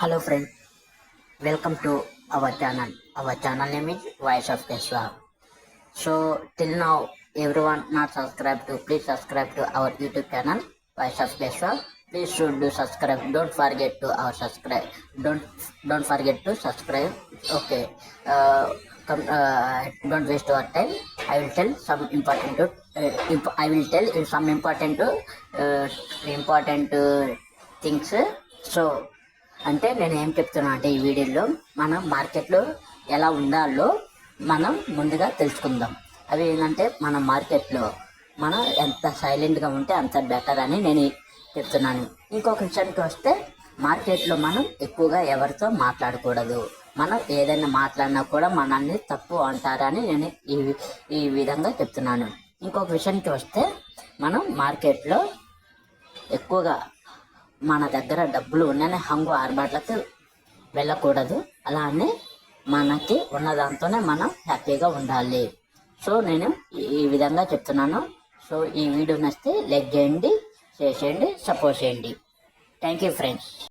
Hello friend, welcome to our channel. Our channel name is Voice of Keshwa. So till now everyone not subscribed to please subscribe to our YouTube channel Voice of Keshwa. Please should do subscribe. Don't forget to our subscribe. Don't don't forget to subscribe. Okay. Uh, come, uh, don't waste our time. I will tell some important. To, uh, imp- I will tell some important uh, important uh, things. So అంటే నేను ఏం చెప్తున్నా అంటే ఈ వీడియోలో మనం మార్కెట్లో ఎలా ఉండాలో మనం ముందుగా తెలుసుకుందాం. అవి ఏంటంటే మన మార్కెట్లో మనం ఎంత సైలెంట్గా ఉంటే అంత బెటర్ అని నేను చెప్తున్నాను. ఇంకొక విషయానికి వస్తే మార్కెట్లో మనం ఎక్కువగా ఎవరితో మాట్లాడకూడదు. మనం ఏదైనా మాట్లాడినా కూడా మనల్ని తప్పు అంటారని నేను ఈ ఈ విధంగా చెప్తున్నాను. ఇంకొక విషయానికి వస్తే మనం మార్కెట్లో ఎక్కువగా మన దగ్గర డబ్బులు ఉన్నాయని హంగు ఆర్బాట్లకు వెళ్ళకూడదు. అలానే మనకి ఉన్న దాంతోనే మనం హ్యాపీగా ఉండాలి. సో నేను ఈ- ఈ విధంగా చెప్తున్నాను. సో ఈ వీడియో నచ్చితే లైక్ చేయండి షేర్ చేయండి సపోర్ట్ చేయండి. Thank you friends